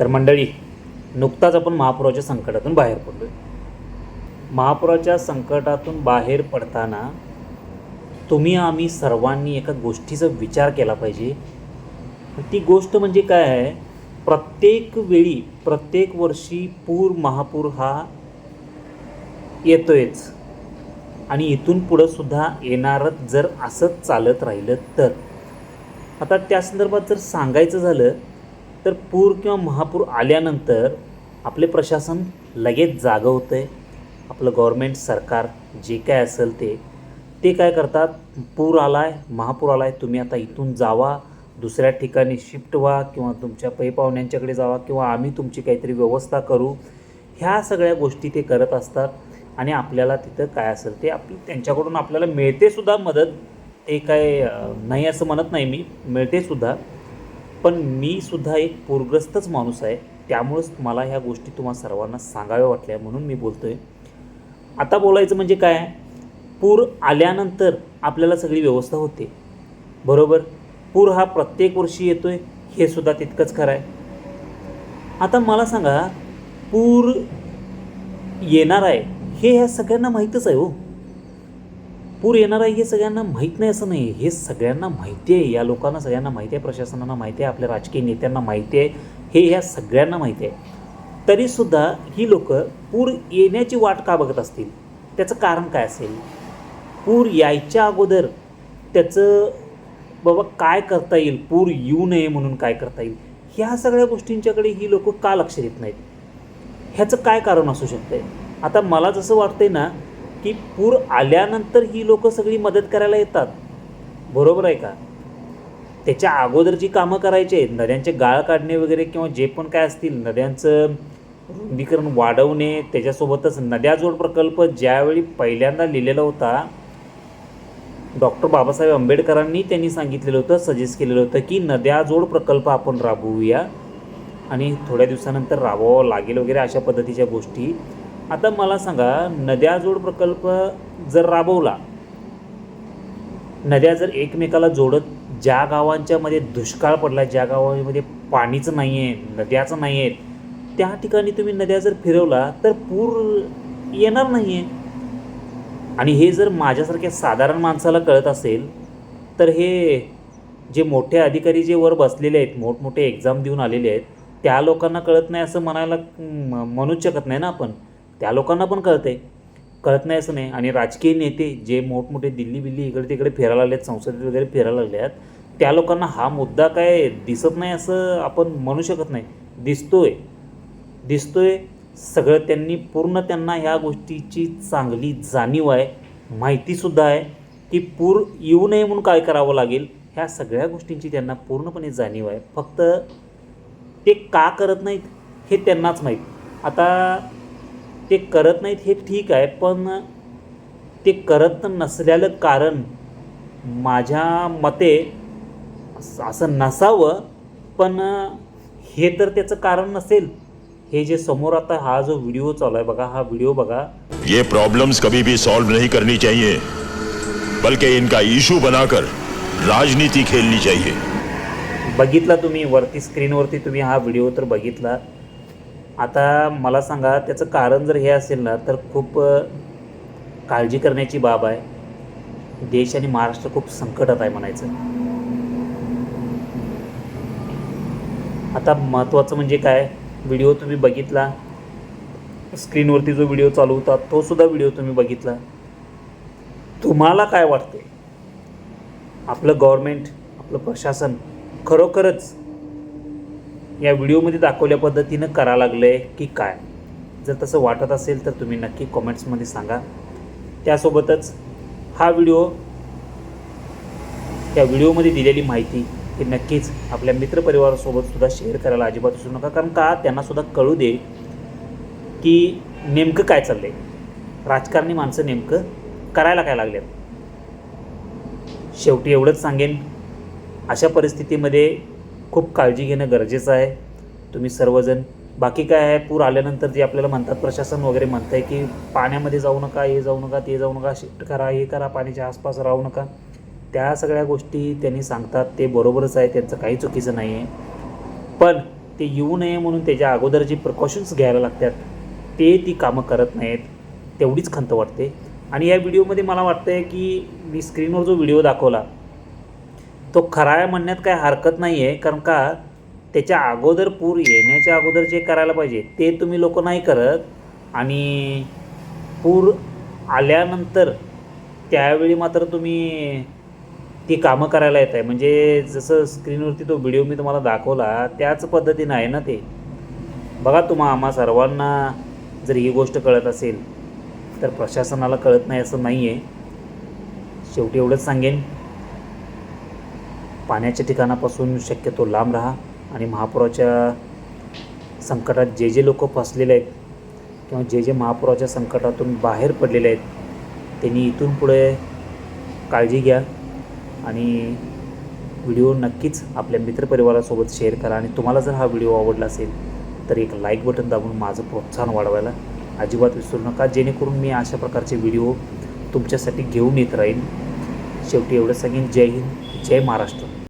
तर मंडळी नुकताच आपण महापुराच्या संकटातून बाहेर पडलो महापुराच्या संकटातून बाहेर पडताना तुम्ही आम्ही सर्वांनी एका गोष्टीचा विचार केला पाहिजे. ती गोष्ट म्हणजे काय आहे? प्रत्येक वेळी प्रत्येक वर्षी पूर महापूर हा येतोयच. आणि इथून पुढंसुद्धा येणारच जर असंच चालत राहिलं तर. आता त्या संदर्भात जर सांगायचं झालं तर पूर किंवा महापूर आल्यानंतर आपले प्रशासन लगेच जागं होतं आहे आपलं गव्हर्मेंट सरकार जे काय असेल ते ते काय करतात? पूर आला आहे महापूर आला आहे तुम्ही आता इथून जावा. दुसऱ्या ठिकाणी शिफ्ट व्हा किंवा तुमच्या पै पाहुण्यांच्याकडे जावा किंवा आम्ही तुमची काहीतरी व्यवस्था करू. ह्या सगळ्या गोष्टी ते करत असतात आणि आपल्याला तिथं काय असेल ते आपली त्यांच्याकडून आपल्याला मिळतेसुद्धा मदत. ते काय नाही असं म्हणत नाही मी मिळतेसुद्धा. पण मी सुद्धा एक पूरग्रस्तच माणूस आहे. त्यामुळंच मला ह्या गोष्टी तुम्हाला सर्वांना सांगाव्या वाटल्या म्हणून मी बोलतो आहे आता बोलायचं म्हणजे काय? पूर आल्यानंतर आपल्याला सगळी व्यवस्था होते. बरोबर? पूर हा प्रत्येक वर्षी येतोय हे सुद्धा तितकंच खरं आहे. आता मला सांगा पूर येणार आहे हे ह्या सगळ्यांना माहीतच आहे हो. पूर येणार आहे हे सगळ्यांना माहीत नाही असं नाही. हे सगळ्यांना माहिती आहे. या लोकांना सगळ्यांना माहिती आहे. प्रशासनाला माहिती आहे. आपल्या राजकीय नेत्यांना माहिती आहे. हे ह्या सगळ्यांना माहिती आहे. तरीसुद्धा ही लोक पूर येण्याची वाट का बघत असतील? त्याचं कारण काय असेल? पूर यायच्या अगोदर त्याचं बाबा काय करता येईल? पूर येऊ नये म्हणून काय करता येईल? ह्या सगळ्या गोष्टींच्याकडे ही लोक का लक्ष देत नाहीत? ह्याचं काय कारण असू शकतंय? आता मला जसं वाटतंय ना की पूर आल्यानंतर ही लोक सगळी मदत करायला येतात. बरोबर आहे का? त्याच्या अगोदर जी कामं करायची आहेत नद्यांचे गाळ काढणे वगैरे किंवा जे पण काय असतील नद्यांचं रुंदीकरण वाढवणे त्याच्यासोबतच नद्याजोड प्रकल्प ज्यावेळी पहिल्यांदा लिहिलेला होता डॉक्टर बाबासाहेब आंबेडकरांनी त्यांनी सांगितलेलं होतं सजेस्ट केलेलं होतं की नद्याजोड प्रकल्प आपण राबवूया आणि थोड्या दिवसानंतर राबवावं लागेल वगैरे अशा पद्धतीच्या गोष्टी. आता मला सांगा नद्याजोड प्रकल्प जर राबवला नद्या जर एकमेकाला जोडत ज्या गावांच्या मध्ये दुष्काळ पडला ज्या गावांमध्ये पाणीचं नाही आहे नद्याचं नाही आहेत त्या ठिकाणी तुम्ही नद्या जर फिरवला तर पूर येणार नाही आहे आणि हे जर माझ्यासारख्या साधारण माणसाला कळत असेल तर हे जे मोठे अधिकारी जे वर बसलेले आहेत मोठमोठे एक्झाम देऊन आलेले आहेत त्या लोकांना कळत नाही असं म्हणायला म्हणूच शकत नाही ना आपण. त्या लोकांना पण कळतंय. कळत नाही असं नाही. आणि राजकीय नेते जे मोठमोठे दिल्ली बिल्ली इकडे तिकडे फिरायला लागले आहेत संसदेत वगैरे फिरायला लागले आहेत त्या लोकांना हा मुद्दा काय दिसत नाही असं आपण म्हणू शकत नाही. दिसतोय. दिसतोय. सगळं त्यांनी पूर्ण त्यांना ह्या गोष्टीची चांगली जाणीव आहे. माहितीसुद्धा आहे की पूर येऊ नये म्हणून काय करावं लागेल ह्या सगळ्या गोष्टींची त्यांना पूर्णपणे जाणीव आहे. फक्त ते का करत नाहीत हे त्यांनाच माहीत. आता ते करत नाहीत हे ठीक आहे पण ते करत नसल्यालं कारण माझ्या मते अस- असं नसावं पण हे तर त्याचं कारण नसेल. हे जे समोर आता हा जो व्हिडिओ चालू आहे बघा हा व्हिडिओ बघा. ये प्रॉब्लम्स कभी भी सॉल्व नहीं करनी चाहिए बल्कि इनका इशू बनाकर राजनीति खेलनी चाहिए। बघितला तुम्ही वरती स्क्रीनवरती तुम्ही हा व्हिडिओ तर बघितला. आता मला सांगा त्याचं कारण जर हे असेल ना तर खूप काळजी करण्याची बाब आहे. देश आणि महाराष्ट्र खूप संकटात आहे म्हणायचं. आता महत्त्वाचं म्हणजे काय? व्हिडिओ तुम्ही बघितला? स्क्रीनवरती जो व्हिडिओ चालू होता तो सुद्धा व्हिडिओ तुम्ही बघितला? तुम्हाला काय वाटते आपलं गव्हर्मेंट आपलं प्रशासन खरोखरच या व्हिडिओमध्ये दाखवल्या पद्धतीनं करा लागलं आहे की काय. जर तसं वाटत असेल तर तुम्ही नक्की कॉमेंट्समध्ये सांगा. त्यासोबतच हा व्हिडिओ त्या व्हिडिओमध्ये दिलेली माहिती ही नक्कीच आपल्या मित्रपरिवारासोबत सुद्धा शेअर करायला अजिबात विसरू नका. कारण का? त्यांनासुद्धा कळू दे की नेमकं काय चाललं आहे राजकारणी माणसं नेमकं करायला काय लागले शेवटी एवढंच सांगेन. अशा परिस्थितीमध्ये खूप काळजी घेणं गरजेचं आहे. तुम्ही सर्वजण बाकी काय आहे? पूर आल्यानंतर जे आपल्याला म्हणतात प्रशासन वगैरे म्हणतं आहे की पाण्यामध्ये जाऊ नका हे जाऊ नका ते जाऊ नका शिफ्ट करा हे करा पाण्याच्या आसपास राहू नका. त्या सगळ्या गोष्टी त्यांनी सांगतात ते बरोबरच आहे त्यांचं काही चुकीचं नाही आहे. पण ते येऊ नये म्हणून त्याच्या अगोदर जे प्रिकॉशन्स घ्यायला लागतात ते ती कामं करत नाहीत तेवढीच खंत वाटते. आणि या व्हिडिओमध्ये मला वाटतं आहे की मी स्क्रीनवर जो व्हिडिओ दाखवला तो खरा आहे म्हणण्यात काय हरकत नाही आहे कारण का? त्याच्या अगोदर पूर येण्याच्या अगोदर जे करायला पाहिजे ते तुम्ही लोक नाही करत. आणि पूर आल्यानंतर त्यावेळी मात्र तुम्ही ती कामं करायला येत आहे म्हणजे जसं स्क्रीनवरती तो व्हिडिओ मी तुम्हाला दाखवला त्याच पद्धतीनं आहे ना ते. बघा तुम्हा आम्हा सर्वांना जर ही गोष्ट कळत असेल तर प्रशासनाला कळत नाही असं नाही आहे शेवटी एवढंच सांगेन. पाण्याच्या ठिकाणापासून शक्यतो लांब राहा आणि महापुराच्या संकटात जे जे लोक फसलेले आहेत किंवा जे जे महापुराच्या संकटातून बाहेर पडलेले आहेत त्यांनी इथून पुढे काळजी घ्या आणि व्हिडिओ नक्कीच आपल्या मित्रपरिवारासोबत शेअर करा. आणि तुम्हाला जर हा व्हिडिओ आवडला असेल तर एक लाईक बटन दाबून माझं प्रोत्साहन वाढवायला अजिबात विसरू नका जेणेकरून मी अशा प्रकारचे व्हिडिओ तुमच्यासाठी घेऊन येत राहीन. शेवटी एवढं सांगेन जय हिंद जय महाराष्ट्र.